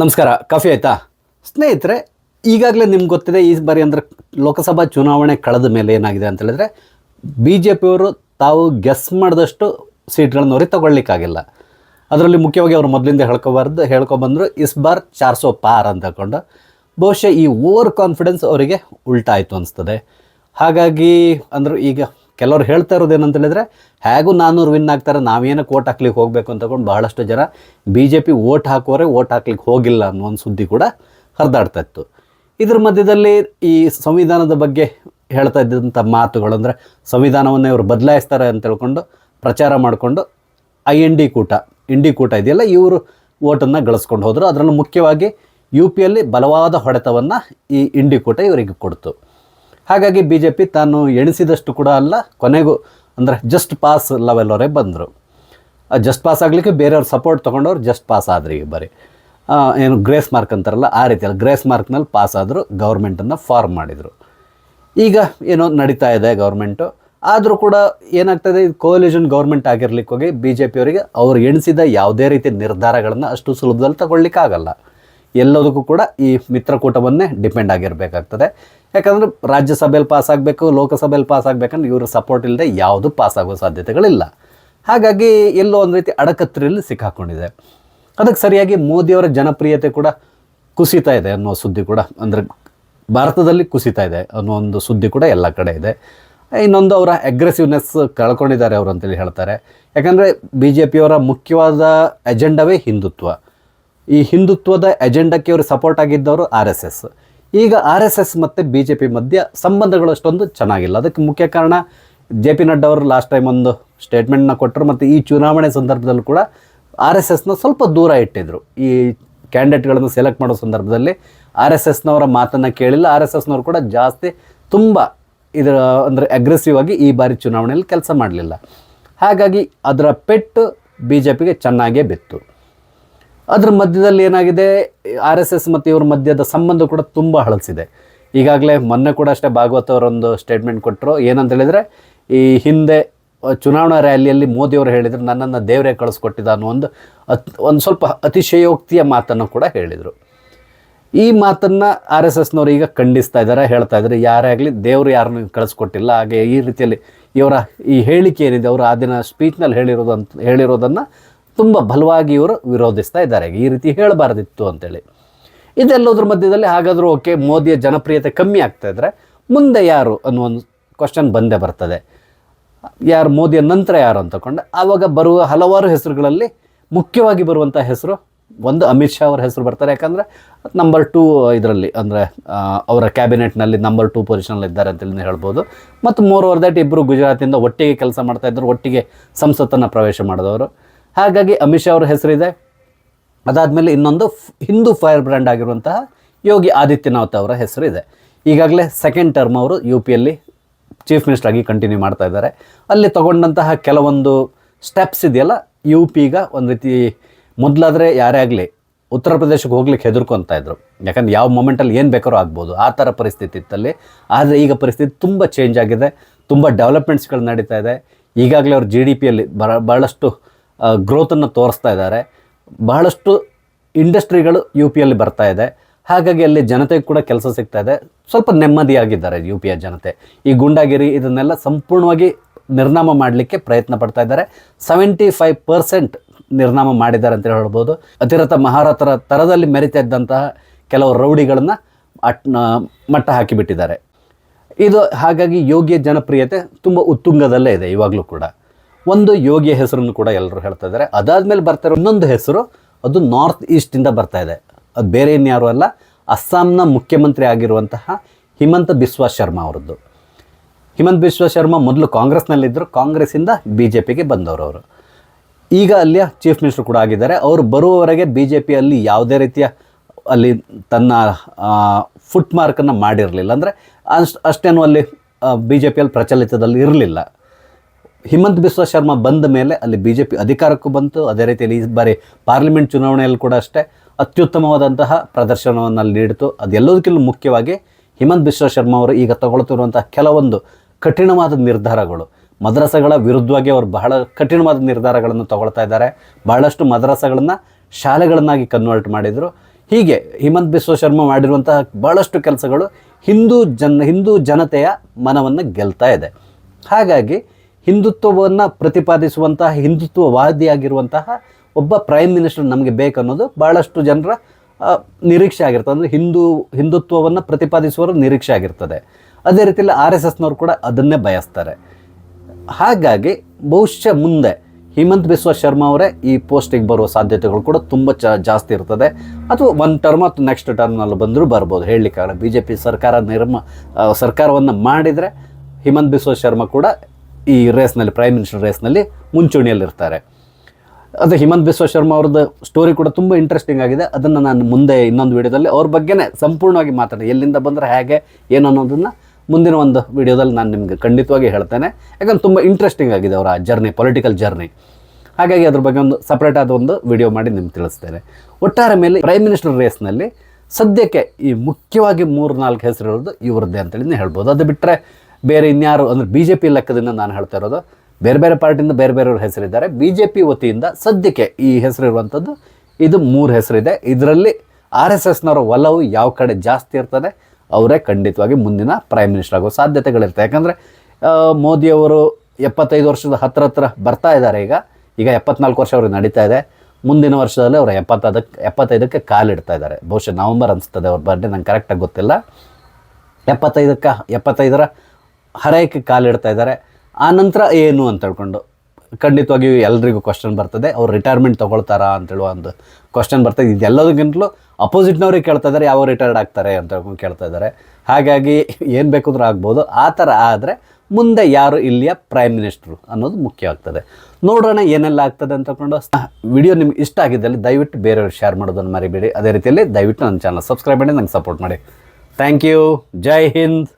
ನಮಸ್ಕಾರ, ಕಾಫಿ ಆಯ್ತಾ? ಸ್ನೇಹಿತರೆ, ಈಗಾಗಲೇ ನಿಮ್ಗೆ ಗೊತ್ತಿದೆ, ಈ ಬಾರಿ ಅಂದರೆ ಲೋಕಸಭಾ ಚುನಾವಣೆ ಕಳೆದ ಮೇಲೆ ಏನಾಗಿದೆ ಅಂತ ಹೇಳಿದ್ರೆ ಬಿ ಜೆ ಪಿಯವರು ತಾವು ಗೆಸ್ ಮಾಡಿದಷ್ಟು ಸೀಟ್ಗಳನ್ನು ಅವ್ರಿಗೆ ತಗೊಳ್ಲಿಕ್ಕಾಗಿಲ್ಲ ಅದರಲ್ಲಿ ಮುಖ್ಯವಾಗಿ ಅವರು ಮೊದಲಿಂದ ಹೇಳ್ಕೊಬಾರ್ದು, ಹೇಳ್ಕೊಬಂದರು, ಇಸ್ ಬಾರ್ ಚಾರ್ ಸೋ ಪಾರ್ ಅಂತ ಹೇಳ್ಕೊಂಡು, ಬಹುಶಃ ಈ ಓವರ್ ಕಾನ್ಫಿಡೆನ್ಸ್ ಅವರಿಗೆ ಉಲ್ಟಾಯಿತು ಅನಿಸ್ತದೆ. ಹಾಗಾಗಿ, ಅಂದರು ಈಗ ಕೆಲವ್ರು ಹೇಳ್ತಾ ಇರೋದು ಏನಂತ ಹೇಳಿದ್ರೆ, ಹೇಗೂ ನಾನ್ನೂರು ವಿನ್ ಆಗ್ತಾರೆ ನಾವೇನಕ್ಕೆ ಓಟ್ ಹಾಕ್ಲಿಕ್ಕೆ ಹೋಗಬೇಕು ಅಂತ ತಗೊಂಡು ಬಹಳಷ್ಟು ಜನ ಬಿ ಜೆ ಪಿ ಓಟ್ ಹಾಕೋರೆ ಓಟ್ ಹಾಕ್ಲಿಕ್ಕೆ ಹೋಗಿಲ್ಲ ಅನ್ನೋ ಒಂದು ಸುದ್ದಿ ಕೂಡ ಹರಿದಾಡ್ತಾ ಇತ್ತು. ಇದ್ರ ಮಧ್ಯದಲ್ಲಿ ಈ ಸಂವಿಧಾನದ ಬಗ್ಗೆ ಹೇಳ್ತಾ ಇದ್ದಂಥ ಮಾತುಗಳು ಅಂದರೆ, ಸಂವಿಧಾನವನ್ನು ಇವರು ಬದಲಾಯಿಸ್ತಾರೆ ಅಂತ ಹೇಳ್ಕೊಂಡು ಪ್ರಚಾರ ಮಾಡಿಕೊಂಡು ಐ ಎನ್ ಡಿ ಕೂಟ ಇಂಡಿ ಕೂಟ ಇದೆಯಲ್ಲ, ಇವರು ಓಟನ್ನು ಗಳಿಸ್ಕೊಂಡು ಹೋದರು. ಅದರಲ್ಲೂ ಮುಖ್ಯವಾಗಿ ಯು ಪಿಯಲ್ಲಿ ಬಲವಾದ ಹೊಡೆತವನ್ನು ಈ ಇಂಡಿ ಕೂಟ ಇವರಿಗೆ ಕೊಡ್ತು. ಹಾಗಾಗಿ ಬಿ ಜೆ ಪಿ ತಾನು ಎಣಿಸಿದಷ್ಟು ಕೂಡ ಅಲ್ಲ, ಕೊನೆಗೂ ಅಂದರೆ ಜಸ್ಟ್ ಪಾಸ್ ಲೆವೆಲ್ವರೆಗೆ ಬಂದರು. ಜಸ್ಟ್ ಪಾಸ್ ಆಗಲಿಕ್ಕೆ ಬೇರೆಯವ್ರ ಸಪೋರ್ಟ್ ತೊಗೊಂಡವ್ರು ಜಸ್ಟ್ ಪಾಸ್ ಆದ್ರಿ ಈಗ ಬರೀ. ಏನು ಗ್ರೇಸ್ ಮಾರ್ಕ್ ಅಂತಾರಲ್ಲ, ಆ ರೀತಿಯಲ್ಲಿ ಗ್ರೇಸ್ ಮಾರ್ಕ್ನಲ್ಲಿ ಪಾಸ್ ಆದರೂ ಗೌರ್ಮೆಂಟನ್ನು ಫಾರ್ಮ್ ಮಾಡಿದರು. ಈಗ ಏನೋ ನಡೀತಾ ಇದೆ ಗೌರ್ಮೆಂಟು ಆದರೂ ಕೂಡ ಏನಾಗ್ತದೆ, ಇದು ಕೋಲಿಷನ್ ಗೌರ್ಮೆಂಟ್ ಆಗಿರ್ಲಿಕ್ಕೆ ಹೋಗಿ ಬಿ ಜೆ ಪಿಯವರಿಗೆ ಅವ್ರು ಎಣಿಸಿದ ಯಾವುದೇ ರೀತಿಯ ನಿರ್ಧಾರಗಳನ್ನು ಅಷ್ಟು ಸುಲಭದಲ್ಲಿ ತಗೊಳ್ಳಿಕ್ಕಾಗಲ್ಲ. ಎಲ್ಲದಕ್ಕೂ ಕೂಡ ಈ ಮಿತ್ರಕೂಟವನ್ನೇ ಡಿಪೆಂಡ್ ಆಗಿರಬೇಕಾಗ್ತದೆ. ಯಾಕಂದರೆ ರಾಜ್ಯಸಭೆಯಲ್ಲಿ ಪಾಸ್ ಆಗಬೇಕು, ಲೋಕಸಭೆಯಲ್ಲಿ ಪಾಸ್ ಆಗಬೇಕಂದ್ರೆ ಇವರ ಸಪೋರ್ಟ್ ಇಲ್ಲದೆ ಯಾವುದು ಪಾಸ್ ಆಗೋ ಸಾಧ್ಯತೆಗಳಿಲ್ಲ. ಹಾಗಾಗಿ ಎಲ್ಲೋ ಒಂದು ರೀತಿ ಅಡಕತ್ತರಲ್ಲಿ ಸಿಕ್ಕಾಕೊಂಡಿದೆ. ಅದಕ್ಕೆ ಸರಿಯಾಗಿ ಮೋದಿಯವರ ಜನಪ್ರಿಯತೆ ಕೂಡ ಕುಸಿತಾ ಇದೆ ಅನ್ನೋ ಸುದ್ದಿ ಕೂಡ, ಅಂದರೆ ಭಾರತದಲ್ಲಿ ಕುಸಿತಾ ಇದೆ ಅನ್ನೋ ಒಂದು ಸುದ್ದಿ ಕೂಡ ಎಲ್ಲ ಕಡೆ ಇದೆ. ಇನ್ನೊಂದು ಅವರ ಅಗ್ರೆಸಿವ್ನೆಸ್ ಕಳ್ಕೊಂಡಿದ್ದಾರೆ ಅವರು ಅಂತೇಳಿ ಹೇಳ್ತಾರೆ. ಯಾಕಂದರೆ ಬಿ ಜೆ ಪಿಯವರ ಮುಖ್ಯವಾದ ಎಜೆಂಡವೇ ಹಿಂದುತ್ವ. ಈ ಹಿಂದುತ್ವದ ಎಜೆಂಡಕ್ಕೆ ಅವರು ಸಪೋರ್ಟ್ ಆಗಿದ್ದವರು ಆರ್ ಎಸ್ ಎಸ್ ಈಗ ಆರ್ ಎಸ್ ಎಸ್ ಮತ್ತು ಬಿ ಜೆ ಪಿ ಮಧ್ಯ ಸಂಬಂಧಗಳು ಅಷ್ಟೊಂದು ಚೆನ್ನಾಗಿಲ್ಲ. ಅದಕ್ಕೆ ಮುಖ್ಯ ಕಾರಣ ಜೆ ಪಿ ನಡ್ಡಾ ಅವರು ಲಾಸ್ಟ್ ಟೈಮ್ ಒಂದು ಸ್ಟೇಟ್ಮೆಂಟ್ನ ಕೊಟ್ಟರು ಮತ್ತು ಈ ಚುನಾವಣೆ ಸಂದರ್ಭದಲ್ಲೂ ಕೂಡ ಆರ್ ಎಸ್ ಎಸ್ನ ಸ್ವಲ್ಪ ದೂರ ಇಟ್ಟಿದ್ದರು ಈ ಕ್ಯಾಂಡಿಡೇಟ್ಗಳನ್ನು ಸೆಲೆಕ್ಟ್ ಮಾಡೋ ಸಂದರ್ಭದಲ್ಲಿ ಆರ್ ಎಸ್ ಎಸ್ನವರ ಮಾತನ್ನು ಕೇಳಿಲ್ಲ. ಆರ್ ಎಸ್ ಎಸ್ನವರು ಕೂಡ ಜಾಸ್ತಿ ತುಂಬ ಇದರ ಅಂದರೆ ಅಗ್ರೆಸಿವ್ ಆಗಿ ಈ ಬಾರಿ ಚುನಾವಣೆಯಲ್ಲಿ ಕೆಲಸ ಮಾಡಲಿಲ್ಲ. ಹಾಗಾಗಿ ಅದರ ಪೆಟ್ಟು ಬಿ ಜೆ ಪಿಗೆ ಚೆನ್ನಾಗೇ ಬಿತ್ತು. ಅದ್ರ ಮಧ್ಯದಲ್ಲಿ ಏನಾಗಿದೆ? ಆರ್ ಎಸ್ ಎಸ್ ಮತ್ತು ಇವ್ರ ಮಧ್ಯದ ಸಂಬಂಧ ಕೂಡ ತುಂಬ ಹಳಸಿದೆ. ಈಗಾಗಲೇ ಮೊನ್ನೆ ಕೂಡ ಅಷ್ಟೇ ಭಾಗವತ್ ಅವರೊಂದು ಸ್ಟೇಟ್ಮೆಂಟ್ ಕೊಟ್ಟರು ಏನಂತ ಹೇಳಿದರೆ, ಈ ಹಿಂದೆ ಚುನಾವಣಾ ರ್ಯಾಲಿಯಲ್ಲಿ ಮೋದಿಯವರು ಹೇಳಿದರು, ನನ್ನನ್ನು ದೇವರೇ ಕಳಿಸ್ಕೊಟ್ಟಿದ್ದ ಅನ್ನೋ ಒಂದು ಅತ್, ಒಂದು ಸ್ವಲ್ಪ ಅತಿಶಯೋಕ್ತಿಯ ಮಾತನ್ನು ಕೂಡ ಹೇಳಿದರು. ಈ ಮಾತನ್ನು ಆರ್ ಎಸ್ ಎಸ್ನವ್ರು ಈಗ ಖಂಡಿಸ್ತಾ ಇದ್ದಾರೆ, ಹೇಳ್ತಾ ಇದ್ದಾರೆ. ಯಾರೇ ಆಗಲಿ ದೇವರು ಯಾರನ್ನು ಕಳಿಸ್ಕೊಟ್ಟಿಲ್ಲ. ಹಾಗೆ ಈ ರೀತಿಯಲ್ಲಿ ಇವರ ಈ ಹೇಳಿಕೆ ಏನಿದೆ, ಅವರು ಆ ದಿನ ಸ್ಪೀಚ್ನಲ್ಲಿ ಅಂತ ಹೇಳಿರೋದನ್ನು ತುಂಬ ಬಲವಾಗಿ ಇವರು ವಿರೋಧಿಸ್ತಾ ಇದ್ದಾರೆ. ಈ ರೀತಿ ಹೇಳಬಾರ್ದಿತ್ತು ಅಂತೇಳಿ. ಇದೆಲ್ಲೋದ್ರ ಮಧ್ಯದಲ್ಲಿ ಹಾಗಾದರೂ ಓಕೆ, ಮೋದಿಯ ಜನಪ್ರಿಯತೆ ಕಮ್ಮಿ ಆಗ್ತಾ ಇದ್ದರೆ ಮುಂದೆ ಯಾರು ಅನ್ನೋ ಒಂದು ಕ್ವಶನ್ ಬಂದೇ ಬರ್ತದೆ. ಯಾರು, ಮೋದಿಯ ನಂತರ ಯಾರು ಅಂತ ತಗೊಂಡು ಆವಾಗ ಬರುವ ಹಲವಾರು ಹೆಸರುಗಳಲ್ಲಿ ಮುಖ್ಯವಾಗಿ ಬರುವಂಥ ಹೆಸರು ಒಂದು ಅಮಿತ್ ಶಾ ಅವರ ಹೆಸರು ಬರ್ತಾರೆ. ಯಾಕಂದರೆ ನಂಬರ್ ಟೂ ಇದರಲ್ಲಿ, ಅಂದರೆ ಅವರ ಕ್ಯಾಬಿನೆಟ್ನಲ್ಲಿ ನಂಬರ್ ಟೂ ಪೊಸಿಷನಲ್ಲಿ ಇದ್ದಾರೆ ಅಂತೇಳಿ ಹೇಳ್ಬೋದು. ಮತ್ತು ಮೋರ್ ಓವರ್ ದ್ಯಾಟ್ ಇಬ್ಬರು ಗುಜರಾತಿಂದ ಒಟ್ಟಿಗೆ ಕೆಲಸ ಮಾಡ್ತಾ ಇದ್ದರು ಒಟ್ಟಿಗೆ ಸಂಸತ್ತನ್ನು ಪ್ರವೇಶ ಮಾಡಿದವರು. ಹಾಗಾಗಿ ಅಮಿತ್ ಶಾ ಅವರ ಹೆಸರಿದೆ. ಅದಾದಮೇಲೆ ಇನ್ನೊಂದು ಹಿಂದೂ ಫೈರ್ ಬ್ರ್ಯಾಂಡ್ ಆಗಿರುವಂತಹ ಯೋಗಿ ಆದಿತ್ಯನಾಥ್ ಅವರ ಹೆಸರು ಇದೆ ಈಗಾಗಲೇ ಸೆಕೆಂಡ್ ಟರ್ಮ್ ಅವರು ಯು ಪಿಯಲ್ಲಿ ಚೀಫ್ ಮಿನಿಸ್ಟರ್ ಆಗಿ ಕಂಟಿನ್ಯೂ ಮಾಡ್ತಾ ಇದ್ದಾರೆ. ಅಲ್ಲಿ ತಗೊಂಡಂತಹ ಕೆಲವೊಂದು ಸ್ಟೆಪ್ಸ್ ಇದೆಯಲ್ಲ ಯು ಪಿಗ ಒಂದು ರೀತಿ ಮೊದಲಾದರೆ ಯಾರೇ ಆಗಲಿ ಉತ್ತರ ಪ್ರದೇಶಕ್ಕೆ ಹೋಗ್ಲಿಕ್ಕೆ ಹೆದರ್ಕೊತಾ ಇದ್ರು. ಯಾಕಂದ್ರೆ ಯಾವ ಮೊಮೆಂಟಲ್ಲಿ ಏನು ಬೇಕಾದ್ರೂ ಆಗ್ಬೋದು. ಆ ಥರ ಪರಿಸ್ಥಿತಿ ಇತ್ತಲ್ಲಿ. ಆದರೆ ಈಗ ಪರಿಸ್ಥಿತಿ ತುಂಬ ಚೇಂಜ್ ಆಗಿದೆ. ತುಂಬ ಡೆವಲಪ್ಮೆಂಟ್ಸ್ಗಳು ನಡೀತಾ ಇದೆ. ಈಗಾಗಲೇ ಅವ್ರ ಜಿ ಡಿ ಪಿಯಲ್ಲಿ ಬಹಳಷ್ಟು ಗ್ರೋತನ್ನು ತೋರಿಸ್ತಾ ಇದ್ದಾರೆ. ಬಹಳಷ್ಟು ಇಂಡಸ್ಟ್ರಿಗಳು ಯು ಪಿಯಲ್ಲಿ ಬರ್ತಾ ಇದೆ. ಹಾಗಾಗಿ ಅಲ್ಲಿ ಜನತೆಗೆ ಕೂಡ ಕೆಲಸ ಸಿಗ್ತಾ ಇದೆ. ಸ್ವಲ್ಪ ನೆಮ್ಮದಿಯಾಗಿದ್ದಾರೆ ಯು ಯ ಜನತೆ. ಈ ಗುಂಡಾಗಿರಿ ಇದನ್ನೆಲ್ಲ ಸಂಪೂರ್ಣವಾಗಿ ನಿರ್ನಾಮ ಮಾಡಲಿಕ್ಕೆ ಪ್ರಯತ್ನ ಪಡ್ತಾ ಇದ್ದಾರೆ. ಸೆವೆಂಟಿ ಫೈವ್ ಪರ್ಸೆಂಟ್ ನಿರ್ನಾಮ ಮಾಡಿದ್ದಾರೆ ಅಂತ ಹೇಳ್ಬೋದು. ಅತಿರಥ ಮಹಾರಥರ ಥರದಲ್ಲಿ ಮೆರಿತಾ ಇದ್ದಂತಹ ಕೆಲವು ರೌಡಿಗಳನ್ನು ಅಟ್ ಮಟ್ಟ ಹಾಕಿಬಿಟ್ಟಿದ್ದಾರೆ. ಇದು ಹಾಗಾಗಿ ಯೋಗಿಯ ಜನಪ್ರಿಯತೆ ತುಂಬ ಉತ್ತುಂಗದಲ್ಲೇ ಇದೆ ಇವಾಗಲೂ ಕೂಡ. ಒಂದು ಯೋಗಿಯ ಹೆಸರನ್ನು ಕೂಡ ಎಲ್ಲರೂ ಹೇಳ್ತಾ ಇದ್ದಾರೆ. ಅದಾದಮೇಲೆ ಬರ್ತಾ ಇನ್ನೊಂದು ಹೆಸರು, ಅದು ನಾರ್ತ್ ಈಸ್ಟಿಂದ ಬರ್ತಾ ಇದೆ. ಅದು ಬೇರೆ ಇನ್ಯಾರು ಅಲ್ಲ, ಅಸ್ಸಾಂನ ಮುಖ್ಯಮಂತ್ರಿ ಆಗಿರುವಂತಹ ಹಿಮಂತ ಬಿಸ್ವಾ ಶರ್ಮಾ ಅವರದ್ದು. ಹಿಮಂತ್ ಬಿಸ್ವಾ ಶರ್ಮಾ ಮೊದಲು ಕಾಂಗ್ರೆಸ್ನಲ್ಲಿದ್ದರು, ಕಾಂಗ್ರೆಸ್ಸಿಂದ ಬಿ ಜೆ ಪಿಗೆ ಬಂದವರು ಅವರು. ಈಗ ಅಲ್ಲಿಯ ಚೀಫ್ ಮಿನಿಸ್ಟರ್ ಕೂಡ ಆಗಿದ್ದಾರೆ. ಅವರು ಬರುವವರೆಗೆ ಬಿ ಜೆ ಪಿಯಲ್ಲಿ ಯಾವುದೇ ರೀತಿಯ ಅಲ್ಲಿ ತನ್ನ ಫುಟ್ ಮಾರ್ಕನ್ನು ಮಾಡಿರಲಿಲ್ಲ. ಅಂದರೆ ಅಷ್ಟು, ಅಷ್ಟೇನು ಅಲ್ಲಿ ಬಿ ಜೆ ಪಿಯಲ್ಲಿ ಪ್ರಚಲಿತದಲ್ಲಿ ಇರಲಿಲ್ಲ. ಹಿಮಂತ್ ಬಿಸ್ವಾ ಶರ್ಮಾ ಬಂದ ಮೇಲೆ ಅಲ್ಲಿ ಬಿ ಜೆ ಪಿ ಅಧಿಕಾರಕ್ಕೂ ಬಂತು. ಅದೇ ರೀತಿಯಲ್ಲಿ ಈ ಬಾರಿ ಪಾರ್ಲಿಮೆಂಟ್ ಚುನಾವಣೆಯಲ್ಲಿ ಕೂಡ ಅಷ್ಟೇ ಅತ್ಯುತ್ತಮವಾದಂತಹ ಪ್ರದರ್ಶನವನ್ನು ಅಲ್ಲಿ ನೀಡಿತು. ಅದೆಲ್ಲದಕ್ಕಿಂತ ಮುಖ್ಯವಾಗಿ ಹಿಮಂತ್ ಬಿಸ್ವಾ ಶರ್ಮಾ ಅವರು ಈಗ ತಗೊಳ್ತಿರುವಂತಹ ಕೆಲವೊಂದು ಕಠಿಣವಾದ ನಿರ್ಧಾರಗಳು. ಮದ್ರಸಗಳ ವಿರುದ್ಧವಾಗಿ ಅವರು ಬಹಳ ಕಠಿಣವಾದ ನಿರ್ಧಾರಗಳನ್ನು ತಗೊಳ್ತಾ ಇದ್ದಾರೆ. ಬಹಳಷ್ಟು ಮದ್ರಸಗಳನ್ನು ಶಾಲೆಗಳನ್ನಾಗಿ ಕನ್ವರ್ಟ್ ಮಾಡಿದರು. ಹೀಗೆ ಹಿಮಂತ್ ಬಿಸ್ವ ಶರ್ಮಾ ಮಾಡಿರುವಂತಹ ಭಾಳಷ್ಟು ಕೆಲಸಗಳು ಹಿಂದೂ ಜನ, ಹಿಂದೂ ಜನತೆಯ ಮನವನ್ನು ಗೆಲ್ತಾ ಇದೆ. ಹಾಗಾಗಿ ಹಿಂದುತ್ವವನ್ನು ಪ್ರತಿಪಾದಿಸುವಂತಹ, ಹಿಂದುತ್ವವಾದಿಯಾಗಿರುವಂತಹ ಒಬ್ಬ ಪ್ರೈಮ್ ಮಿನಿಸ್ಟರ್ ನಮಗೆ ಬೇಕನ್ನೋದು ಭಾಳಷ್ಟು ಜನರ ನಿರೀಕ್ಷೆ ಆಗಿರ್ತದೆ. ಅಂದರೆ ಹಿಂದೂ, ಹಿಂದುತ್ವವನ್ನು ಪ್ರತಿಪಾದಿಸುವವರ ನಿರೀಕ್ಷೆ ಆಗಿರ್ತದೆ. ಅದೇ ರೀತಿಯಲ್ಲಿ ಆರ್ ಎಸ್ ಎಸ್ನವರು ಕೂಡ ಅದನ್ನೇ ಬಯಸ್ತಾರೆ. ಹಾಗಾಗಿ ಬಹುಶಃ ಮುಂದೆ ಹಿಮಂತ್ ಬಿಸ್ವ ಶರ್ಮಾ ಅವರೇ ಈ ಪೋಸ್ಟಿಗೆ ಬರುವ ಸಾಧ್ಯತೆಗಳು ಕೂಡ ತುಂಬ ಚ, ಜಾಸ್ತಿ ಇರ್ತದೆ. ಅಥವಾ ಒಂದು ಟರ್ಮ್ ಅಥವಾ ನೆಕ್ಸ್ಟ್ ಟರ್ಮ್ನಲ್ಲಿ ಬಂದರೂ ಬರ್ಬೋದು. ಹೇಳಲಿಕ್ಕಾಗಲ್ಲ. ಬಿ ಜೆ ಪಿ ಸರ್ಕಾರ ನಿರ್ಮ ಸರ್ಕಾರವನ್ನು ಮಾಡಿದರೆ ಹಿಮಂತ್ ಬಿಸ್ವ ಶರ್ಮಾ ಕೂಡ ಈ ರೇಸ್ನಲ್ಲಿ ಪ್ರೈಮ್ ಮಿನಿಸ್ಟರ್ ರೇಸ್ನಲ್ಲಿ ಮುಂಚೂಣಿಯಲ್ಲಿರ್ತಾರೆ. ಅದು ಹಿಮಂತ್ ಬಿಸ್ವ ಶರ್ಮಾ ಅವ್ರದ್ದು ಸ್ಟೋರಿ ಕೂಡ ತುಂಬ ಇಂಟ್ರೆಸ್ಟಿಂಗ್ ಆಗಿದೆ. ಅದನ್ನು ನಾನು ಮುಂದೆ ಇನ್ನೊಂದು ವಿಡಿಯೋದಲ್ಲಿ ಅವ್ರ ಬಗ್ಗೆನೇ ಸಂಪೂರ್ಣವಾಗಿ ಮಾತಾಡಿ, ಎಲ್ಲಿಂದ ಬಂದರೆ ಹೇಗೆ, ಏನು ಅನ್ನೋದನ್ನು ಮುಂದಿನ ಒಂದು ವಿಡಿಯೋದಲ್ಲಿ ನಾನು ನಿಮಗೆ ಖಂಡಿತವಾಗಿ ಹೇಳ್ತೇನೆ. ಯಾಕಂದ್ರೆ ತುಂಬ ಇಂಟ್ರೆಸ್ಟಿಂಗ್ ಆಗಿದೆ ಅವರ ಜರ್ನಿ ಪೊಲಿಟಿಕಲ್ ಜರ್ನಿ ಹಾಗಾಗಿ ಅದ್ರ ಬಗ್ಗೆ ಒಂದು ಸಪ್ರೇಟ್ ಆದ ಒಂದು ವಿಡಿಯೋ ಮಾಡಿ ನಿಮ್ಗೆ ತಿಳಿಸ್ತೇನೆ. ಒಟ್ಟಾರೆ ಮೇಲೆ ಪ್ರೈಮ್ ಮಿನಿಸ್ಟರ್ ರೇಸ್ನಲ್ಲಿ ಸದ್ಯಕ್ಕೆ ಈ ಮುಖ್ಯವಾಗಿ ಮೂರು ನಾಲ್ಕು ಹೆಸರು ಇರೋದು ಇವ್ರದ್ದೇ ಅಂತೇಳಿ ಹೇಳ್ಬೋದು. ಅದು ಬಿಟ್ಟರೆ ಬೇರೆ ಇನ್ಯಾರು ಅಂದರೆ ಬಿ ಜೆ ಪಿ ಲೆಕ್ಕದಿಂದ ನಾನು ಹೇಳ್ತಾ ಇರೋದು, ಬೇರೆ ಬೇರೆ ಪಾರ್ಟಿಯಿಂದ ಬೇರೆ ಬೇರೆಯವ್ರ ಹೆಸರಿದ್ದಾರೆ. ಬಿ ಜೆ ಪಿ ವತಿಯಿಂದ ಸದ್ಯಕ್ಕೆ ಈ ಹೆಸರು ಇರುವಂಥದ್ದು ಇದು ಮೂರು ಹೆಸರಿದೆ. ಇದರಲ್ಲಿ ಆರ್ ಎಸ್ ಎಸ್ನವರ ಒಲವು ಯಾವ ಕಡೆ ಜಾಸ್ತಿ ಇರ್ತದೆ, ಅವರೇ ಖಂಡಿತವಾಗಿ ಮುಂದಿನ ಪ್ರೈಮ್ ಮಿನಿಸ್ಟರ್ ಆಗೋ ಸಾಧ್ಯತೆಗಳಿರ್ತವೆ ಯಾಕಂದರೆ ಮೋದಿಯವರು ಎಪ್ಪತ್ತೈದು ವರ್ಷದ ಹತ್ರ ಹತ್ರ ಬರ್ತಾ ಇದ್ದಾರೆ ಈಗ. ಈಗ ಎಪ್ಪತ್ನಾಲ್ಕು ವರ್ಷ ಅವ್ರಿಗೆ ನಡೀತಾ ಇದೆ. ಮುಂದಿನ ವರ್ಷದಲ್ಲಿ ಅವರು ಎಪ್ಪತ್ತದಕ್ಕೆ ಎಪ್ಪತ್ತೈದಕ್ಕೆ ಕಾಲಿಡ್ತಾ ಇದ್ದಾರೆ. ಬಹುಶಃ ನವಂಬರ್ ಅನಿಸ್ತದೆ ಅವ್ರ ಬರ್ಡೇ ನಂಗೆ ಕರೆಕ್ಟಾಗಿ ಗೊತ್ತಿಲ್ಲ. ಎಪ್ಪತ್ತೈದಕ್ಕೆ, ಎಪ್ಪತ್ತೈದರ ಹರಯಕ್ಕೆ ಕಾಲಿಡ್ತಾ ಇದ್ದಾರೆ. ಆ ನಂತರ ಏನು ಅಂತ ಹೇಳ್ಕೊಂಡು ಖಂಡಿತವಾಗಿಯೂ ಎಲ್ರಿಗೂ ಕ್ವಶನ್ ಬರ್ತದೆ. ಅವ್ರು ರಿಟೈರ್ಮೆಂಟ್ ತೊಗೊಳ್ತಾರಾ ಅಂತೇಳುವ ಒಂದು ಕ್ವಶನ್ ಬರ್ತದೆ. ಇದೆಲ್ಲದಕ್ಕಿಂತಲೂ ಅಪೋಸಿಟ್ನವ್ರಿಗೆ ಕೇಳ್ತಾ ಇದ್ದಾರೆ ಯಾವ ರಿಟೈರ್ಡ್ ಆಗ್ತಾರೆ ಅಂತ ಹೇಳ್ಕೊಂಡು ಕೇಳ್ತಾ ಇದ್ದಾರೆ. ಹಾಗಾಗಿ ಏನು ಬೇಕಾದ್ರೂ ಆಗ್ಬೋದು. ಆ ಥರ ಆದರೆ ಮುಂದೆ ಯಾರು ಇಲ್ಲಿಯ ಪ್ರೈಮ್ ಮಿನಿಸ್ಟ್ರು ಅನ್ನೋದು ಮುಖ್ಯ ಆಗ್ತದೆ. ನೋಡೋಣ ಏನೆಲ್ಲ ಆಗ್ತದೆ ಅಂತ ಹೇಳ್ಕೊಂಡು ವಿಡಿಯೋ ನಿಮ್ಗೆ ಇಷ್ಟ ಆಗಿದ್ದಲ್ಲಿ ದಯವಿಟ್ಟು ಬೇರೆಯವ್ರಿಗೆ ಶೇರ್ ಮಾಡೋದನ್ನು ಮರಿಬೇಡಿ. ಅದೇ ರೀತಿಯಲ್ಲಿ ದಯವಿಟ್ಟು ನನ್ನ ಚಾನಲ್ ಸಬ್ಸ್ಕ್ರೈಬ್ ಮಾಡಿ, ನಂಗೆ ಸಪೋರ್ಟ್ ಮಾಡಿ. Thank you Jai Hind